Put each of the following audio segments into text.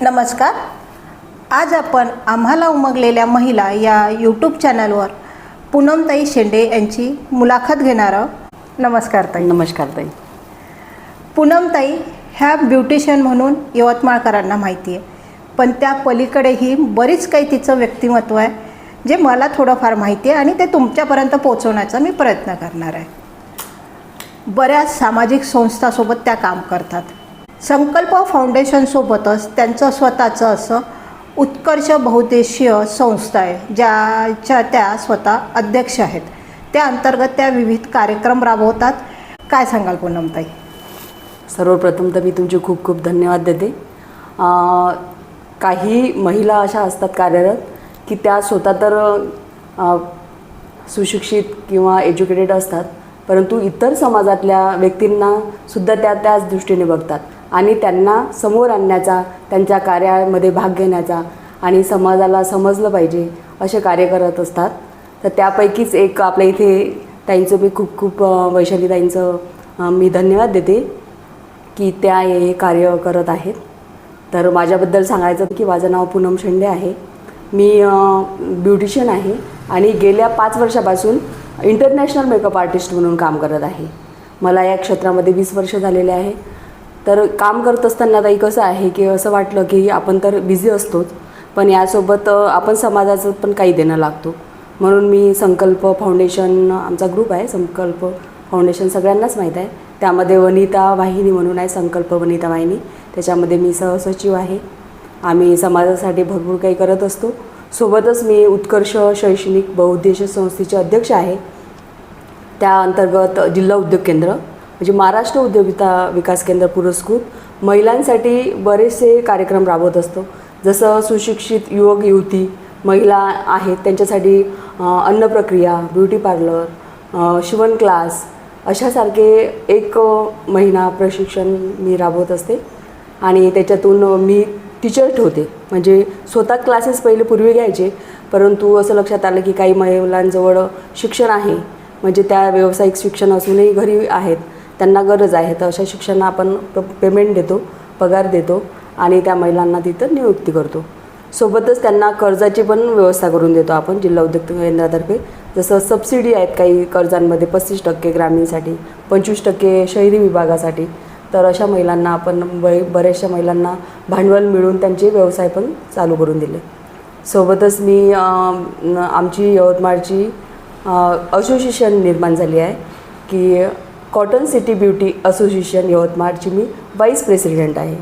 नमस्कार. आज आपण आम्हाला उमगलेल्या महिला या यूट्यूब चॅनलवर पूनमताई शेंडे यांची मुलाखत घेणार आहोत. नमस्कार ताई. नमस्कार ताई. पूनमताई ह्या ब्युटिशियन म्हणून यवतमाळकरांना माहिती आहे पण त्या पलीकडेही बरीच काही तिचं व्यक्तिमत्व आहे जे मला थोडंफार माहिती आहे आणि ते तुमच्यापर्यंत पोहोचवण्याचा मी प्रयत्न करणार आहे. बऱ्याच सामाजिक संस्थासोबत त्या काम करतात. संकल्प फाउंडेशनसोबतच त्यांचं स्वतःचं असं उत्कर्ष बहुद्देशीय संस्था आहे ज्याच्या त्या स्वतः अध्यक्ष आहेत. त्या अंतर्गत त्या विविध कार्यक्रम राबवतात. काय सांगाल पूनमताई? सर्वप्रथम तर मी तुमचे खूप खूप धन्यवाद देते. काही महिला अशा असतात कार्यरत की त्या स्वतः तर सुशिक्षित किंवा एज्युकेटेड असतात परंतु इतर समाजातल्या व्यक्तींना सुद्धा त्या त्याच दृष्टीने बघतात. आणि त्यांना समोर आणण्याचा त्यांच्या कार्यामध्ये भाग घेण्याचा आणि समाजाला समजलं पाहिजे असे कार्य करत असतात. तर त्यापैकीच एक आपल्या इथे ताईंचं मी खूप खूप वैशाली ताईंचं मी धन्यवाद देते की त्या हे कार्य करत आहेत. तर माझ्याबद्दल सांगायचं की माझं नाव पूनम शेंडे आहे. मी ब्युटिशियन आहे आणि गेल्या पाच वर्षापासून इंटरनॅशनल मेकअप आर्टिस्ट म्हणून काम करत आहे. मला या क्षेत्रामध्ये वीस वर्ष झालेले आहे. तर काम करत असताना ताई कसं आहे की असं वाटलं की आपण तर बिझी असतोच पण यासोबत आपण समाजाचं पण काही देणं लागतो. म्हणून मी संकल्प फाउंडेशन आमचा ग्रुप आहे संकल्प फाउंडेशन सगळ्यांनाच माहीत आहे. त्यामध्ये वनिता वाहिनी म्हणून आहे संकल्प वनिता वाहिनी. त्याच्यामध्ये मी सहसचिव आहे. आम्ही समाजासाठी भरपूर काही करत असतो. सोबतच मी उत्कर्ष शैक्षणिक बहुउद्देश संस्थेचे अध्यक्ष आहे. त्या अंतर्गत जिल्हा उद्योग केंद्र. म्हणजे महाराष्ट्र उद्योगिता विकास केंद्र पुरस्कृत महिलांसाठी बरेचसे कार्यक्रम राबवत असतो. जसं सुशिक्षित युवक युवती महिला आहेत त्यांच्यासाठी अन्न अन्नप्रक्रिया ब्युटी पार्लर शिवण क्लास अशासारखे एक महिना प्रशिक्षण मी राबवत असते. आणि त्याच्यातून मी टीचर ठेवते. म्हणजे स्वतः क्लासेस पहिले पूर्वी घ्यायचे परंतु असं लक्षात आलं की काही महिलांजवळ शिक्षण आहे. म्हणजे त्या व्यावसायिक शिक्षण असूनही घरी आहेत. त्यांना गरज आहे. तर अशा शिक्षकांना आपण प पेमेंट देतो पगार देतो आणि त्या महिलांना तिथं नियुक्ती करतो. सोबतच त्यांना कर्जाची पण व्यवस्था करून देतो आपण जिल्हा उद्योग केंद्रातर्फे. जसं सबसिडी आहेत काही कर्जांमध्ये पस्तीस टक्के ग्रामीणसाठी पंचवीस टक्के शहरी विभागासाठी. तर अशा महिलांना आपण ब बऱ्याचशा महिलांना भांडवल मिळून त्यांचे व्यवसाय पण चालू करून दिले. सोबतच मी आमची यवतमाळची असोसिएशन निर्माण झाली आहे की कॉटन सिटी ब्युटी असोसिएशन यवतमाळची मी वाईस प्रेसिडेंट आहे.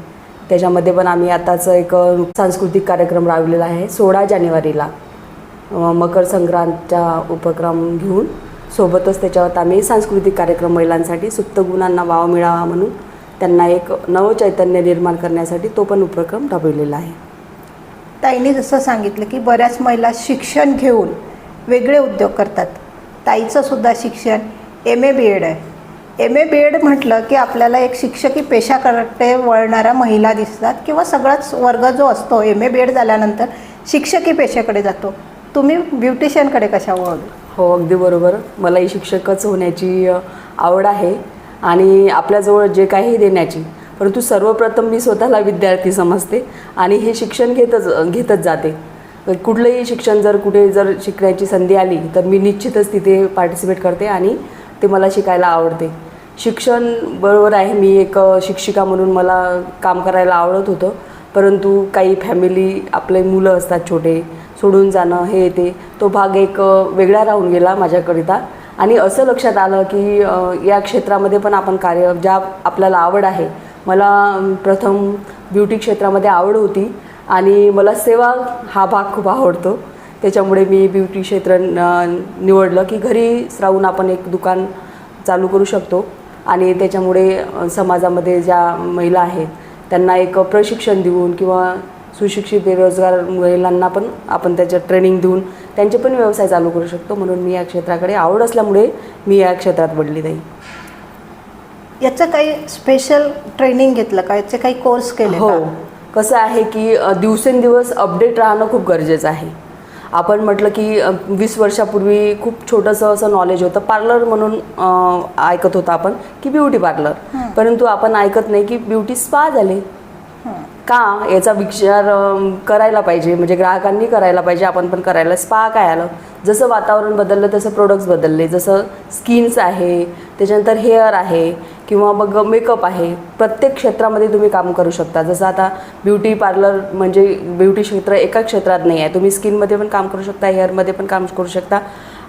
त्याच्यामध्ये पण आम्ही आताच एक सांस्कृतिक कार्यक्रम राबवलेला आहे सोळा जानेवारीला. मकर संक्रांतचा उपक्रम घेऊन सोबतच त्याच्यावर आम्ही सांस्कृतिक कार्यक्रम महिलांसाठी सुप्त गुणांना वाव मिळावा म्हणून त्यांना एक नवचैतन्य निर्माण करण्यासाठी तो पण उपक्रम राबवलेला आहे. ताईने जसं सांगितलं की बऱ्याच महिला शिक्षण घेऊन वेगळे उद्योग करतात. ताईचं सुद्धा शिक्षण एम ए बी एड आहे. एम ए बी एड म्हटलं की आपल्याला एक शिक्षकी पेशाकडे वळणाऱ्या महिला दिसतात किंवा सगळाच वर्ग जो असतो एम ए बी एड झाल्यानंतर शिक्षकी पेशाकडे जातो. तुम्ही ब्युटिशियनकडे कशा वळलो हो अगदी बरोबर. मलाही शिक्षकच होण्याची आवड आहे आणि आपल्याजवळ जे काही देण्याची. परंतु सर्वप्रथम मी स्वतःला विद्यार्थी समजते आणि हे शिक्षण घेतच घेतच जाते. कुठलंही शिक्षण जर कुठे जर शिकण्याची संधी आली तर मी निश्चितच तिथे पार्टिसिपेट करते आणि ते मला शिकायला आवडते. शिक्षण बरोबर आहे मी एक शिक्षिका म्हणून मला काम करायला आवडत होतं. परंतु काही फॅमिली आपले मुलं असतात छोटे सोडून जाणं हे ते तो भाग एक वेगळा राहून गेला माझ्याकरिता. आणि असं लक्षात आलं की या क्षेत्रामध्ये पण आपण कार्य ज्या आपल्याला आवड आहे मला प्रथम ब्युटी क्षेत्रामध्ये आवड होती. आणि मला सेवा हा भाग खूप आवडतो. त्याच्यामुळे मी ब्युटी क्षेत्र निवडलं की घरीच राहून आपण एक दुकान चालू करू शकतो. आणि त्याच्यामुळे समाजामध्ये ज्या महिला आहेत त्यांना एक प्रशिक्षण देऊन किंवा सुशिक्षित बेरोजगार महिलांना पण आपण त्याच्यात ट्रेनिंग देऊन त्यांचे पण व्यवसाय चालू करू शकतो. म्हणून मी या क्षेत्राकडे आवड असल्यामुळे मी या क्षेत्रात पडली नाही. याचं काही स्पेशल ट्रेनिंग घेतलं का? याचे काही कोर्स केले हो? कसं आहे की दिवसेंदिवस अपडेट राहणं खूप गरजेचं आहे. आपण म्हटलं की वीस वर्षापूर्वी खूप छोटंसं असं नॉलेज होतं. पार्लर म्हणून ऐकत होतं आपण की ब्युटी पार्लर परंतु आपण ऐकत नाही की ब्युटी स्पा झाले. का? याचा विचार करायला पाहिजे. म्हणजे ग्राहकांनी करायला पाहिजे. आपण पण करायला. स्पा काय आलं? जसं वातावरण बदललं तसं प्रोडक्ट्स बदलले. जसं स्किन्स आहे त्याच्यानंतर हेअर आहे. किंवा मग मेकअप आहे प्रत्येक क्षेत्रामध्ये तुम्ही काम करू शकता. जसं आता ब्युटी पार्लर म्हणजे ब्युटी क्षेत्र एका क्षेत्रात नाही आहे. तुम्ही स्किनमध्ये पण काम करू शकता हेअरमध्ये पण काम करू शकता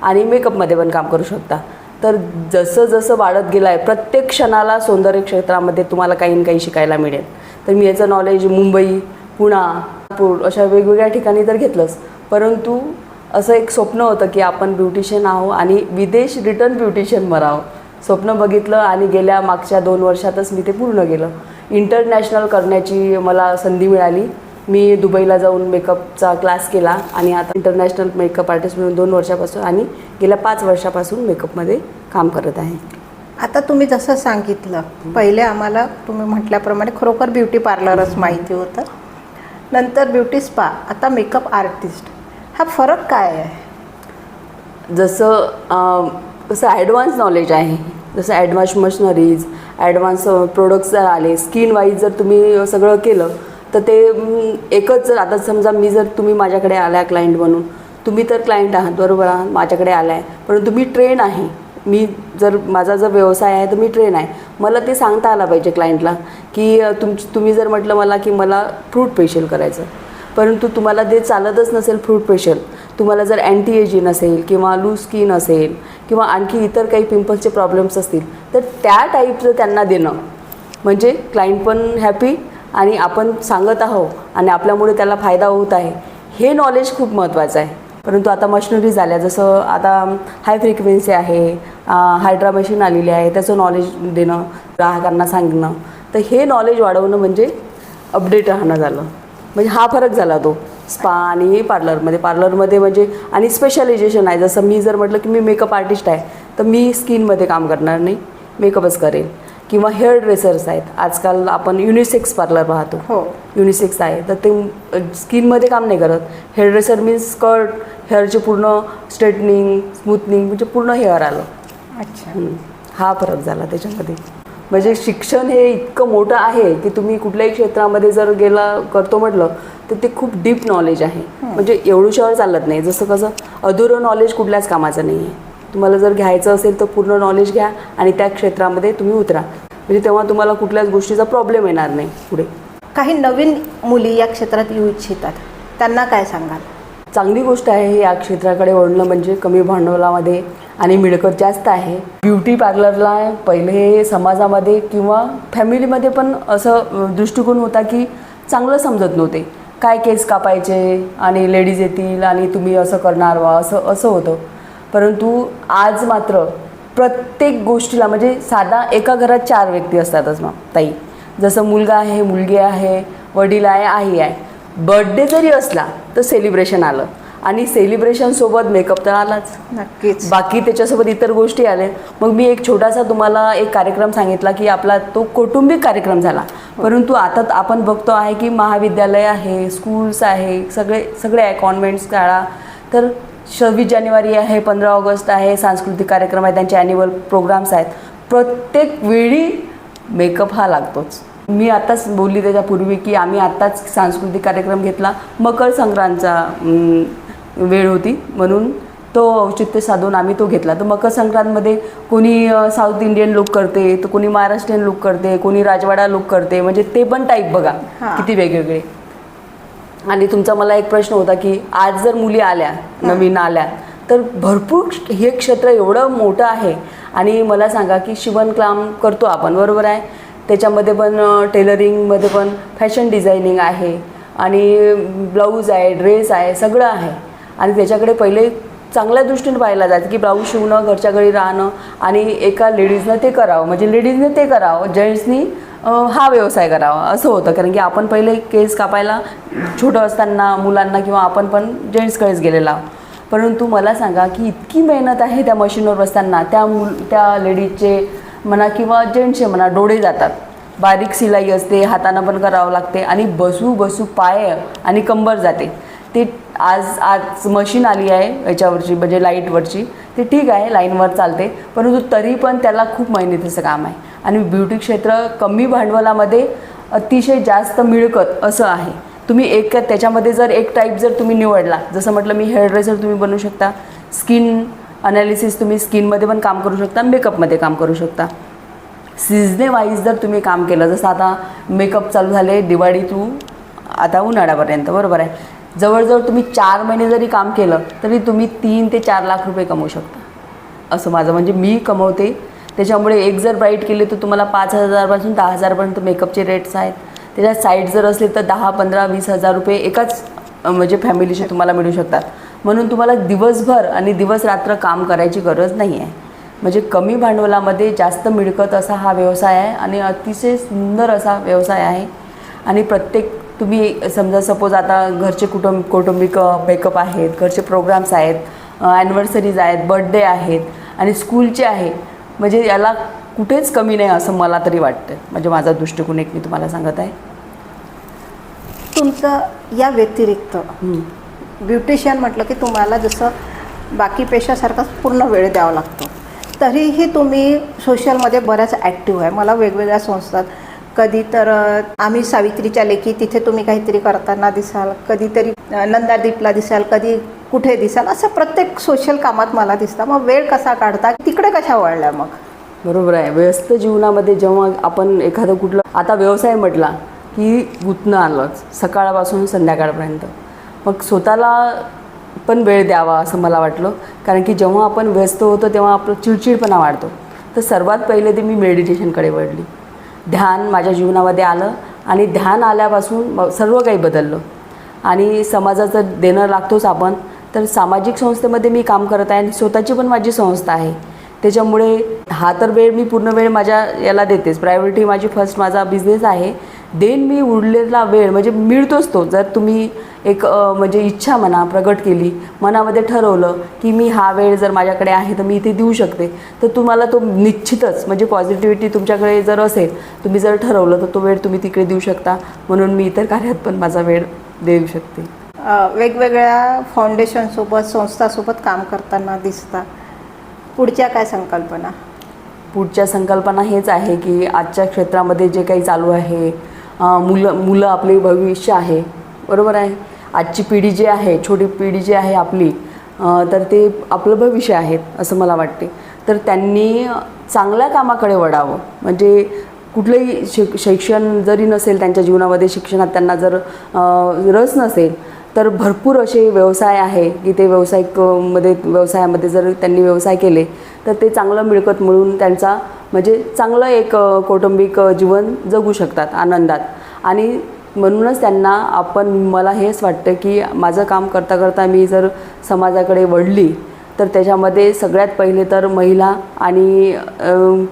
आणि मेकअपमध्ये पण काम करू शकता. तर जसं जसं वाढत गेलं आहे प्रत्येक क्षणाला सौंदर्य क्षेत्रामध्ये तुम्हाला काही ना काही शिकायला मिळेल. तर मी याचं नॉलेज मुंबई पुणा नागपूर अशा वेगवेगळ्या ठिकाणी तर घेतलंच. परंतु असं एक स्वप्न होतं की आपण ब्युटिशियन आहो आणि विदेश रिटर्न ब्युटिशियन बनावं स्वप्न बघितलं आणि गेल्या मागच्या दोन वर्षातच मी ते पूर्ण केलं. इंटरनॅशनल करण्याची मला संधी मिळाली. मी दुबईला जाऊन मेकअपचा क्लास केला आणि आता इंटरनॅशनल मेकअप आर्टिस्ट म्हणून दोन वर्षापासून आणि गेल्या पाच वर्षापासून मेकअपमध्ये काम करत आहे. आता तुम्ही जसं सांगितलं पहिले आम्हाला तुम्ही म्हटल्याप्रमाणे खरोखर ब्युटी पार्लरच माहिती होतं. नंतर ब्युटी स्पा आता मेकअप आर्टिस्ट हा फरक काय आहे? जसं कसं ॲडव्हान्स नॉलेज आहे. जसं ॲडव्हान्स मशनरीज ॲडव्हान्स प्रोडक्ट्स जर आले स्किन वाईज जर तुम्ही सगळं केलं तर ते एकच जर आता समजा मी जर तुम्ही माझ्याकडे आला क्लायंट म्हणून तुम्ही तर क्लायंट आहात बरोबर आहात माझ्याकडे आलाय परंतु मी ट्रेन आहे. मी जर माझा जर व्यवसाय आहे तर मी ट्रेन आहे. मला ते सांगता आलं पाहिजे क्लायंटला की अं, तुम तुम्ही जर म्हटलं मला की मला फ्रूट फेशियल करायचं परंतु तुम्हाला ते चालतच नसेल फ्रूट फेशियल तुम्हाला जर अँटी एजिन असेल किंवा लूज स्किन असेल किंवा आणखी इतर काही पिंपल्सचे प्रॉब्लेम्स असतील तर त्या टाईपचं त्यांना देणं. म्हणजे क्लायंट पण हॅपी आणि आपण सांगत आहो आणि आपल्यामुळे त्याला फायदा होत आहे. हे नॉलेज खूप महत्त्वाचं आहे. परंतु आता मशिनरीज झाल्या जसं आता हाय फ्रिक्वेन्सी आहे हायड्रा मशीन आलेली आहे त्याचं नॉलेज देणं ग्राहकांना सांगणं. तर हे नॉलेज वाढवणं म्हणजे अपडेट राहणं झालं. म्हणजे हा फरक झाला तो. स्पा आणि पार्लरमध्ये पार्लरमध्ये म्हणजे आणि स्पेशलायझेशन आहे. जसं मी जर म्हटलं की मी मेकअप आर्टिस्ट आहे तर मी स्किनमध्ये काम करणार नाही. मेकअपच करेल. किंवा हेअर ड्रेसर्स आहेत. आजकाल आपण युनिसेक्स पार्लर पाहतो. हो. युनिसेक्स आहे. तर ते स्किनमध्ये काम नाही करत. हेअर ड्रेसर मीन्स स्कर्ट हेअरचे पूर्ण स्ट्रेटनिंग स्मूथनिंग म्हणजे पूर्ण हेअर आलं. अच्छा. हा फरक झाला त्याच्यामध्ये. म्हणजे शिक्षण हे इतकं मोठं आहे की तुम्ही कुठल्याही क्षेत्रामध्ये जर गेला करतो म्हटलं तर ते खूप डीप नॉलेज आहे. म्हणजे एवढूशावर चालत नाही. जसं कसं अधुरं नॉलेज कुठल्याच कामाचं नाही आहे. तुम्हाला जर घ्यायचं असेल तर पूर्ण नॉलेज घ्या आणि त्या क्षेत्रामध्ये तुम्ही उतरा. म्हणजे तेव्हा तुम्हाला कुठल्याच गोष्टीचा प्रॉब्लेम येणार नाही पुढे. काही नवीन मुली या क्षेत्रात येऊ इच्छितात. त्यांना काय सांगाल? चांगली गोष्ट आहे या क्षेत्राकडे वळणं म्हणजे कमी भांडवलामध्ये आणि मिळकत जास्त आहे. ब्युटी पार्लरला पहिले समाजामध्ये किंवा फॅमिलीमध्ये पण असं दृष्टिकोन होता की चांगलं समजत नव्हते. काय केस कापायचे आणि लेडीज येतील आणि तुम्ही असं करणार वा असं असं होतं. परंतु आज मात्र प्रत्येक गोष्टीला म्हणजे साधा एका घरात चार व्यक्ती असतातच मग ताई. जसं मुलगा आहे मुलगी आहे वडील आहे आई आहे. बर्थडे जरी असला तर सेलिब्रेशन आलं. आणि सेलिब्रेशनसोबत मेकअप तर आलाच. नक्कीच. बाकी त्याच्यासोबत इतर गोष्टी आल्या. मग मी एक छोटासा तुम्हाला एक कार्यक्रम सांगितला की आपला तो कौटुंबिक कार्यक्रम झाला. परंतु आता आपण बघतो आहे की महाविद्यालय आहे स्कूल्स आहे सगळे सगळे आहे कॉन्व्हेंट्स शाळा. तर सव्वीस जानेवारी आहे पंधरा ऑगस्ट आहे सांस्कृतिक कार्यक्रम आहे त्यांचे ॲन्युअल प्रोग्राम्स आहेत. प्रत्येक वेळी मेकअप हा लागतोच. मी आत्ताच बोलली त्याच्यापूर्वी की आम्ही आत्ताच सांस्कृतिक कार्यक्रम घेतला मकर संक्रांतचा वेळ होती. म्हणून तो औचित्य साधून आम्ही तो घेतला. तर मकर संक्रांतमध्ये कोणी साऊथ इंडियन लुक करते तर कोणी महाराष्ट्रीयन लुक करते कोणी राजवाडा लुक करते म्हणजे ते पण टाईप बघा. किती वेगवेगळे. आणि तुमचा मला एक प्रश्न होता की आज जर मुली आल्या नवीन आल्या तर भरपूर हे क्षेत्र एवढं मोठं आहे. आणि मला सांगा की शिवणकाम करतो आपण बरोबर आहे? त्याच्यामध्ये पण टेलरिंगमध्ये पण फॅशन डिझायनिंग आहे आणि ब्लाऊज आहे ड्रेस आहे सगळं आहे. आणि त्याच्याकडे पहिले चांगल्या दृष्टीने पाहायला जायचं की ब्लाऊज शिवणं घरच्या घरी राहणं आणि एका लेडीजनं ते करावं. म्हणजे लेडीजने ते करावं जेंट्सनी हा व्यवसाय करावा. असं होतं. कारण की आपण पहिले केस कापायला छोटं असताना मुलांना किंवा आपण पण जेंट्सकडेच गेलेला. आहोत परंतु मला सांगा की इतकी मेहनत आहे त्या मशीनवर बसताना त्या मुल त्या लेडीजचे म्हणा किंवा जेंट्सचे म्हणा डोळे जातात. बारीक सिलाई असते हातानं पण करावं लागते आणि बसू बसू पाय आणि कंबर जाते. ते आज आज मशीन आली आहे याच्यावरची म्हणजे लाईटवरची. ते ठीक आहे लाईनवर चालते. परंतु तरी पण त्याला खूप मेहनतीचं काम आहे. आणि ब्युटी क्षेत्र कमी भांडवलामध्ये अतिशय जास्त मिळकत असं आहे. तुम्ही एक त्याच्यामध्ये जर एक टाईप जर तुम्ही निवडला जसं म्हटलं मी हेअर ड्रेसर तुम्ही बनवू शकता. स्किन अनालिसिस तुम्ही स्किनमध्ये पण काम करू शकता मेकअपमध्ये काम करू शकता. सिजने वाईज जर तुम्ही काम केलं जसं आता मेकअप चालू झाले दिवाळी टू आता उन्हाळ्यापर्यंत बरोबर आहे. जवळजवळ तुम्ही चार महिने जरी काम केलं तरी तुम्ही तीन ते चार लाख रुपये कमवू शकता. असं माझं म्हणजे मी कमवते. त्याच्यामुळे एक जर ब्राईट केली तर तुम्हाला पाच हजारपासून दहा हजारपर्यंत मेकअपचे रेट्स आहेत. त्याच्यात साईड जर असले तर दहा पंधरा वीस हजार रुपये एकाच म्हणजे फॅमिलीचे तुम्हाला मिळू शकतात. म्हणून तुम्हाला दिवसभर आणि दिवस रात्र काम करायची गरज नाही आहे म्हणजे कमी भांडवलामध्ये जास्त मिळकत असा हा व्यवसाय आहे आणि अतिशय सुंदर असा व्यवसाय आहे. आणि प्रत्येक तुम्ही समजा सपोज आता घरचे कुटुंब कौटुंबिक मेकअप आहेत घरचे प्रोग्राम्स आहेत ॲनिव्हर्सरीज आहेत बर्थडे आहेत आणि स्कूलचे आहे. म्हणजे याला कुठेच कमी नाही असं मला तरी वाटतं म्हणजे माझा दृष्टिकोन एक मी तुम्हाला सांगत आहे. तुमचं या व्यतिरिक्त. ब्युटिशियन म्हटलं की तुम्हाला जसं बाकी पेशासारखाच पूर्ण वेळ द्यावा लागतो. तरीही तुम्ही सोशलमध्ये बऱ्याच ॲक्टिव्ह आहे. मला वेगवेगळ्या संस्थात कधी तर आम्ही सावित्रीच्या लेखी तिथे तुम्ही काहीतरी करताना दिसाल कधीतरी नंदादीपला दिसाल कधी कुठे दिसाल असं प्रत्येक सोशल कामात मला दिसतं. मग वेळ कसा काढता? तिकडे कशा वळल्या मग? बरोबर आहे. व्यस्त जीवनामध्ये जेव्हा आपण एखादं कुठलं आता व्यवसाय म्हटला की गुतणं आलंच सकाळपासून संध्याकाळपर्यंत. मग स्वतःला पण वेळ द्यावा असं मला वाटलं. कारण की जेव्हा आपण व्यस्त होतो तेव्हा आपलं चिडचिडपणा वाढतो. तर सर्वात पहिले ते मी मेडिटेशनकडे वळली. ध्यान माझ्या जीवनामध्ये आलं आणि ध्यान आल्यापासून मग सर्व काही बदललं. आणि समाजाचं देणं लागतोच आपण. तर सामाजिक संस्थेमध्ये मी काम करत आहे आणि स्वतःची पण माझी संस्था आहे. त्याच्यामुळे हा तर वेळ मी पूर्ण वेळ माझ्या याला देतेच. प्रायोरिटी माझी फर्स्ट माझा बिझनेस आहे. देन मी उरलेला वेळ म्हणजे मिळतोच तो. जर तुम्ही एक म्हणजे इच्छा म्हणा प्रगट केली मनामध्ये ठरवलं की मी हा वेळ जर माझ्याकडे आहे तर मी इथे देऊ शकते तर तुम्हाला तो निश्चितच म्हणजे पॉझिटिव्हिटी तुमच्याकडे जर असेल तुम्ही जर ठरवलं तर तो वेळ तुम्ही तिकडे देऊ शकता. म्हणून मी इतर कार्यात पण माझा वेळ देऊ शकते. वेगवेगळ्या फाउंडेशनसोबत संस्थासोबत काम करताना दिसता. पुढच्या काय संकल्पना? पुढच्या संकल्पना हेच आहे की आजच्या क्षेत्रामध्ये जे काही चालू आहे मुलं मुलं आपले भविष्य आहे. बरोबर आहे? आजची पिढी जी आहे छोटी पिढी जी आहे आपली तर ते आपलं भविष्य आहेत असं मला वाटते. तर त्यांनी चांगल्या कामाकडे वळावं. म्हणजे कुठलंही शिक शिक्षण जरी नसेल त्यांच्या जीवनामध्ये शिक्षणात त्यांना जर रस नसेल तर भरपूर असे व्यवसाय आहे की ते व्यावसायिकमध्ये व्यवसायामध्ये जर त्यांनी व्यवसाय केले तर ते चांगलं मिळकत मिळून त्यांचा म्हणजे चांगलं एक कौटुंबिक जीवन जगू शकतात आनंदात. आणि म्हणूनच त्यांना आपण मला हेच वाटतं की माझं काम करता करता मी जर समाजाकडे वळली तर त्याच्यामध्ये सगळ्यात पहिले तर महिला आणि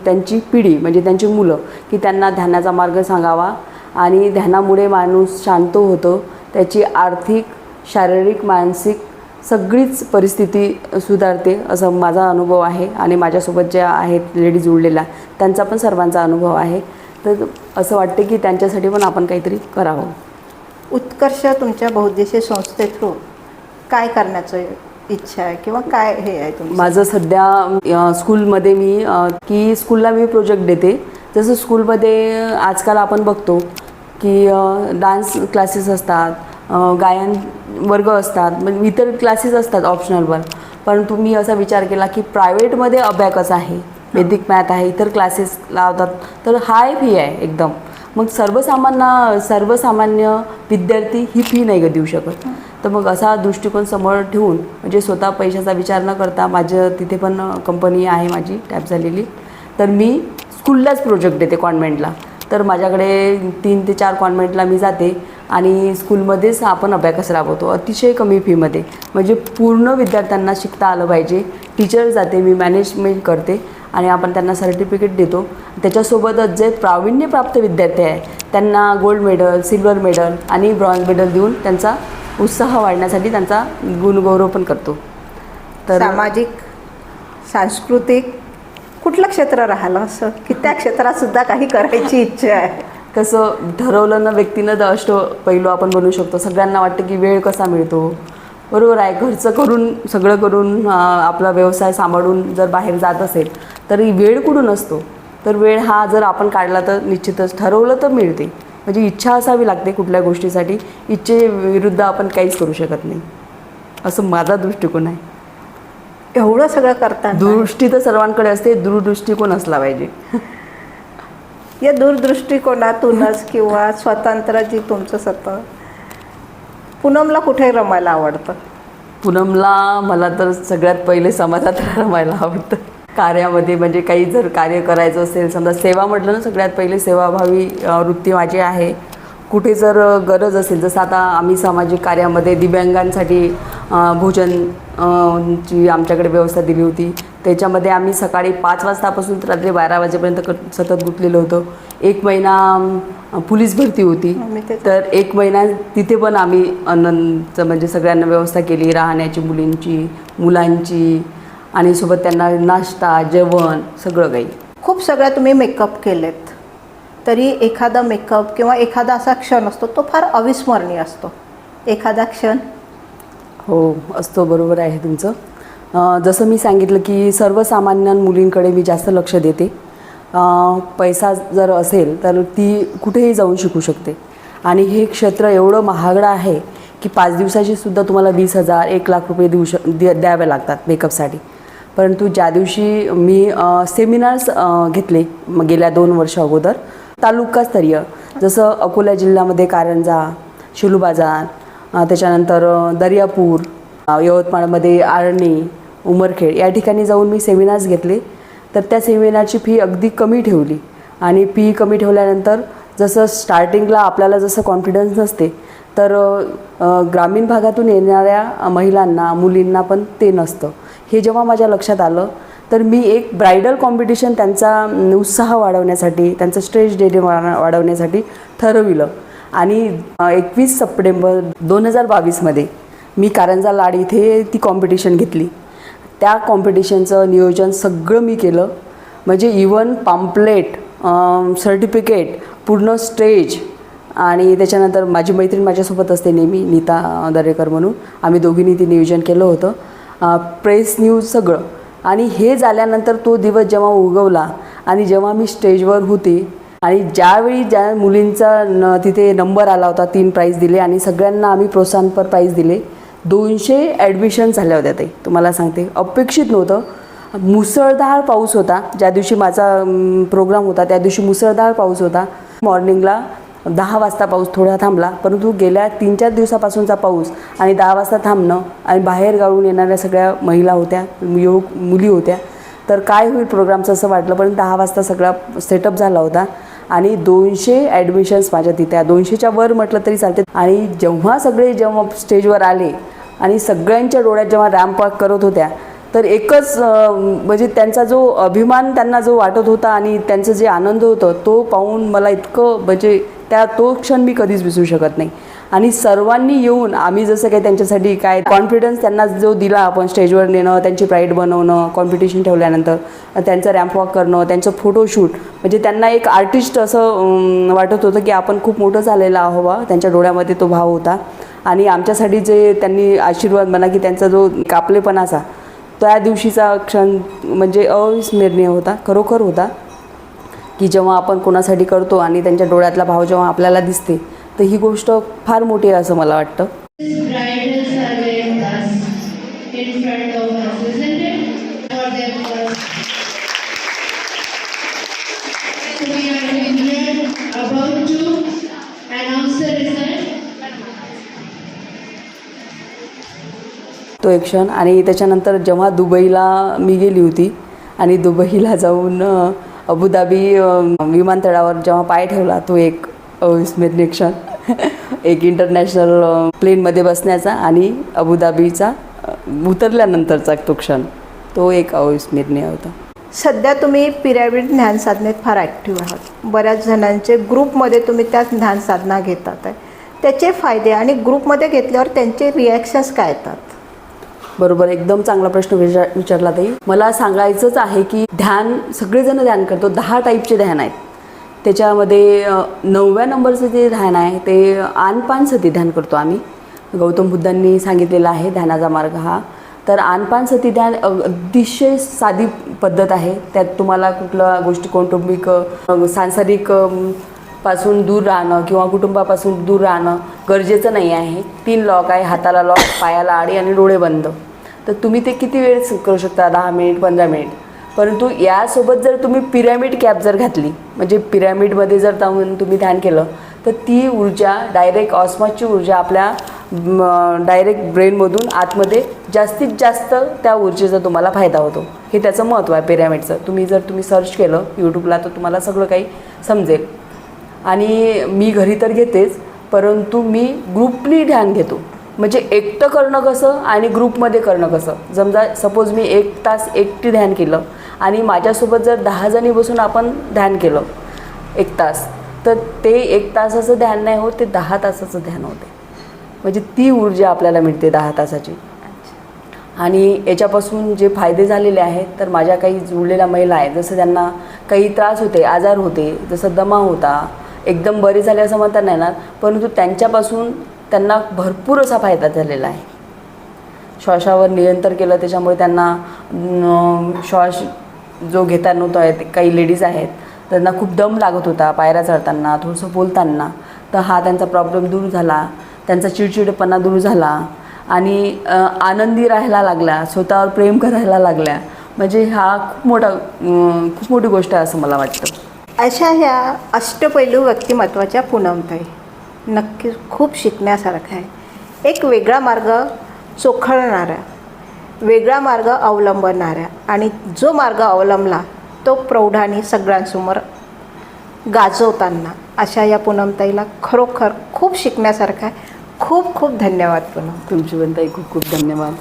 त्यांची पिढी म्हणजे त्यांची मुलं की त्यांना ध्यानाचा मार्ग सांगावा. आणि ध्यानामुळे माणूस शांत होतो. त्याची आर्थिक शारीरिक मानसिक सगळीच परिस्थिती सुधारते असं माझा अनुभव आहे आणि माझ्यासोबत ज्या आहेत लेडीज जुळलेल्या त्यांचा पण सर्वांचा अनुभव आहे. तर असं वाटते की त्यांच्यासाठी पण आपण काहीतरी करावं. उत्कर्ष तुमच्या बहुद्देशीय संस्थे थ्रू काय करण्याचं इच्छा आहे किंवा काय हे आहे तुमचं? माझं सध्या स्कूलमध्ये मी की स्कूलला मी प्रोजेक्ट देते. जसं स्कूलमध्ये आजकाल आपण बघतो की डान्स क्लासेस असतात गायन वर्ग असतात म्हणजे इतर क्लासेस असतात ऑप्शनलवर परंतु मी असा विचार केला की प्रायव्हेटमध्ये अभ्याकच आहे? वेदिक मॅथ आहे इतर क्लासेस लावतात. तर हाय फी आहे एकदम. मग सर्वसामान्य सर्वसामान्य विद्यार्थी ही फी नाही ग देऊ शकत. तर मग असा दृष्टिकोन समोर ठेवून म्हणजे स्वतः पैशाचा विचार न करता माझं तिथे पण कंपनी आहे माझी टॅप झालेली. तर मी स्कूललाच प्रोजेक्ट देते कॉन्व्हेंटला तर माझ्याकडे तीन ते चार कॉन्व्हेंटला मी जाते. आणि स्कूलमध्येच आपण अभ्यास राबवतो. अतिशय कमी फीमध्ये. म्हणजे पूर्ण विद्यार्थ्यांना शिकता आलं पाहिजे. टीचर जाते मी मॅनेजमेंट करते आणि आपण त्यांना सर्टिफिकेट देतो. त्याच्यासोबतच जे प्रावीण्यप्राप्त विद्यार्थी आहे त्यांना गोल्ड मेडल सिल्वर मेडल आणि ब्रॉन्झ मेडल देऊन त्यांचा उत्साह वाढण्यासाठी त्यांचा गुणगौरव पण करतो. तर सामाजिक सांस्कृतिक कुठलं क्षेत्र राहिलं असं? की त्या क्षेत्रातसुद्धा काही करायची इच्छा आहे? कसं ठरवलं ना व्यक्तीनं तर अष्ट पैलू आपण बनवू शकतो. सगळ्यांना वाटतं की वेळ कसा मिळतो. बरोबर आहे घरचं करून सगळं करून आपला व्यवसाय सांभाळून जर बाहेर जात असेल तरी वेळ कुठून असतो? तर वेळ हा जर आपण काढला तर निश्चितच ठरवलं तर मिळते. म्हणजे इच्छा असावी लागते कुठल्या गोष्टीसाठी. इच्छे विरुद्ध आपण काहीच करू शकत नाही. असं माझा दृष्टिकोन आहे. एवढं सगळं करताना? दृष्टी तर सर्वांकडे असते दूरदृष्टिकोन असला पाहिजे? या दूरदृष्टिकोनातूनच किंवा स्वतंत्र जी तुमचं सतं पूनमला कुठे रमायला आवडतं? पूनमला मला तर सगळ्यात पहिले समाजात रमायला आवडतं. कार्यामध्ये म्हणजे काही जर कार्य करायचं असेल समजा सेवा म्हटलं ना सगळ्यात पहिले सेवाभावी वृत्ती माझी आहे. कुठे जर गरज असेल जसं आता आम्ही सामाजिक कार्यामध्ये दिव्यांगांसाठी भोजन ची आमच्याकडे व्यवस्था दिली होती त्याच्यामध्ये आम्ही सकाळी पाच वाजतापासून तर रात्री बारा वाजेपर्यंत क सतत गुंतलेलो होतो. एक महिना पोलीस भरती होती. ते तर एक महिना तिथे पण आम्ही अन्नचं म्हणजे सगळ्यांना व्यवस्था केली राहण्याची मुलींची मुलांची आणि सोबत त्यांना नाश्ता जेवण सगळं काही. खूप सगळ्या तुम्ही मेकअप केलेत. तरी एखादा मेकअप किंवा एखादा असा क्षण असतो तो फार अविस्मरणीय असतो. एखादा क्षण? हो असतो. बरोबर आहे तुमचं. जसं मी सांगितलं की सर्वसामान्य मुलींकडे मी जास्त लक्ष देते. पैसा जर असेल तर ती कुठेही जाऊन शिकू शकते. आणि हे क्षेत्र एवढं महागडं आहे की पाच दिवसाची सुद्धा तुम्हाला वीस हजार एक लाख रुपये देऊ शक द्या द्यावे लागतात मेकअपसाठी. परंतु ज्या दिवशी मी सेमिनार्स घेतले गेल्या दोन वर्ष अगोदर तालुकास्तरीय जसं अकोला जिल्ह्यामध्ये कारंजा शिलू बाजार त्याच्यानंतर दर्यापूर यवतमाळमध्ये आळणी उमरखेड या ठिकाणी जाऊन मी सेमिनार्स घेतले. तर त्या सेमिनारची फी अगदी कमी ठेवली आणि फी कमी ठेवल्यानंतर जसं स्टार्टिंगला आपल्याला जसं कॉन्फिडन्स नसते तर ग्रामीण भागातून येणाऱ्या महिलांना मुलींना पण ते नसतं. हे जेव्हा माझ्या लक्षात आलं तर मी एक ब्रायडल कॉम्पिटिशन त्यांचा उत्साह वाढवण्यासाठी त्यांचं स्ट्रेस डेडे वाढवण्यासाठी ठरविलं. आणि एकवीस सप्टेंबर दोन हजार बावीसमध्ये मी कारंजा लाड इथे ती कॉम्पिटिशन घेतली. त्या कॉम्पिटिशनचं नियोजन सगळं मी केलं. म्हणजे इवन पाम्पलेट सर्टिफिकेट पूर्ण स्टेज आणि त्याच्यानंतर माझी मैत्रीण माझ्यासोबत असते नेहमी नीता दरेकर म्हणून. आम्ही दोघींनी ते नियोजन केलं होतं. प्रेस न्यूज सगळं. आणि हे झाल्यानंतर तो दिवस जेव्हा उगवला आणि जेव्हा मी स्टेजवर होते आणि ज्यावेळी ज्या मुलींचा न तिथे नंबर आला होता तीन प्राईज दिले आणि सगळ्यांना आम्ही प्रोत्साहनपर प्राईज दिले दोनशे ॲडमिशन झाल्या होत्या ते. तुम्हाला सांगते अपेक्षित नव्हतं. मुसळधार पाऊस होता. ज्या दिवशी माझा प्रोग्राम होता त्या दिवशी मुसळधार पाऊस होता. मॉर्निंगला दहा वाजता पाऊस थोडा थांबला परंतु गेल्या तीन चार दिवसापासूनचा पाऊस आणि दहा वाजता थांबणं आणि बाहेर गावून येणाऱ्या सगळ्या महिला होत्या युवक मुली होत्या तर काय होईल प्रोग्रामचं असं वाटलं पण दहा वाजता सगळा सेटअप झाला होता आणि दोनशे ॲडमिशन्स माझ्या तिथे दोनशेच्या वर म्हटलं तरी चालते. आणि जेव्हा सगळे जेव्हा स्टेजवर आले आणि सगळ्यांच्या डोळ्यात जेव्हा रॅम्पवॉक करत होत्या तर एकच म्हणजे त्यांचा जो अभिमान त्यांना जो वाटत होता आणि त्यांचं जे आनंद होतं तो पाहून मला इतकं म्हणजे त्या तो क्षण मी कधीच विसरू शकत नाही. आणि सर्वांनी येऊन आम्ही जसं काही त्यांच्यासाठी काय कॉन्फिडन्स त्यांना जो दिला आपण स्टेजवर नेणं त्यांची प्राईड बनवणं कॉम्पिटिशन ठेवल्यानंतर त्यांचं रॅम्प वॉक करणं त्यांचं फोटोशूट म्हणजे त्यांना एक आर्टिस्ट असं वाटत होतं की आपण खूप मोठं झालेलं आहोवा बा त्यांच्या डोळ्यामध्ये तो भाव होता. आणि आमच्यासाठी जे त्यांनी आशीर्वाद म्हणा की त्यांचा जो कापलेपणाचा त्या दिवशीचा क्षण म्हणजे अविस्मरणीय होता खरोखर होता. की जेव्हा आपण कोणासाठी करतो आणि त्यांच्या डोळ्यातला भाव जेव्हा आपल्याला दिसते तर ही गोष्ट फार मोठी आहे असं मला वाटतं. तो एक क्षण. आणि त्याच्यानंतर जेव्हा दुबईला मी गेली होती आणि दुबईला जाऊन अबुधाबी विमानतळावर जेव्हा पाय ठेवला तो एक अविस्मरणीय क्षण. एक इंटरनॅशनल प्लेनमध्ये बसण्याचा आणि अबुधाबीचा उतरल्यानंतरचा तो क्षण. तो एक अविस्मरणीय होता. सध्या तुम्ही पिरॅमिड ज्ञान साधनेत फार ॲक्टिव्ह आहात. बऱ्याच जणांचे ग्रुपमध्ये तुम्ही त्या ज्ञान साधना घेतात आहे. त्याचे फायदे आणि ग्रुपमध्ये घेतल्यावर त्यांचे रिॲक्शन्स काय येतात? बरोबर एकदम चांगला प्रश्न विचार विचारला ताई. मला सांगायचंच आहे की ध्यान सगळेजण ध्यान करतो दहा टाईपचे ध्यान आहेत. त्याच्यामध्ये नवव्या नंबरचं जे ध्यान आहे ते आनपान सती ध्यान करतो आम्ही. गौतम बुद्धांनी सांगितलेला आहे ध्यानाचा मार्ग हा. तर आनपान सती ध्यान अतिशय साधी पद्धत आहे. त्यात तुम्हाला कुठलं गोष्टी कौटुंबिक सांसारिक पासून दूर राहणं किंवा कुटुंबापासून दूर राहणं गरजेचं नाही आहे. तीन लॉक आहे हाताला लॉक पायाला आडी आणि डोळे बंद. तर तुम्ही ते किती वेळ करू शकता? दहा मिनिट पंधरा मिनिट? परंतु यासोबत जर तुम्ही पिरॅमिड कॅप जर घातली म्हणजे पिरॅमिडमध्ये जर जाऊन तुम्ही ध्यान केलं तर ती ऊर्जा डायरेक्ट ऑस्मॉसची ऊर्जा आपल्या डायरेक्ट ब्रेनमधून आतमध्ये जास्तीत जास्त त्या ऊर्जेचा तुम्हाला फायदा होतो. हे त्याचं महत्त्व आहे पिरॅमिडचं तुम्ही जर तुम्ही सर्च केलं यूट्यूबला तर तुम्हाला सगळं काही समजेल. आणि मी घरी तर घेतेच परंतु मी ग्रुपली ध्यान घेतो. म्हणजे एकटं करणं कसं आणि ग्रुपमध्ये करणं कसं? समजा सपोज मी एक तास एकटी ध्यान केलं आणि माझ्यासोबत जर दहा जणी बसून आपण ध्यान केलं एक तास तर ते एक तासाचं ध्यान नाही होत ते दहा तासाचं ध्यान होते. म्हणजे ती ऊर्जा आपल्याला मिळते दहा तासाची. आणि याच्यापासून जे फायदे झालेले आहेत तर माझ्या काही जुळलेल्या महिला आहेत जसं त्यांना काही त्रास होते आजार होते जसं दमा होता एकदम बरे झाले असं म्हणता नाही येणार परंतु त्यांच्यापासून त्यांना भरपूर असा फायदा झालेला आहे. श्वासावर नियंत्रण केलं त्याच्यामुळे त्यांना श्वास जो घेता नव्हता आहे काही लेडीज आहेत त्यांना खूप दम लागत होता पायऱ्या चढताना थोडंसं बोलताना. तर हा त्यांचा प्रॉब्लेम दूर झाला त्यांचा चिडचिडपणा दूर झाला आणि आनंदी राहायला लागल्या स्वतःवर प्रेम करायला लागल्या. म्हणजे हा खूप मोठा खूप मोठी गोष्ट आहे असं मला वाटतं. अशा ह्या अष्टपैलू व्यक्तिमत्वाच्या पूनमताई. नक्की खूप शिकण्यासारखं आहे. एक वेगळा मार्ग चोखळणाऱ्या वेगळा मार्ग अवलंबणाऱ्या आणि जो मार्ग अवलंबला तो प्रौढाने सगळ्यांसमोर गाजवताना अशा या पूनमताईला खरोखर खूप शिकण्यासारखं आहे. खूप खूप धन्यवाद पूनम. तुमची पण ताई खूप खूप धन्यवाद.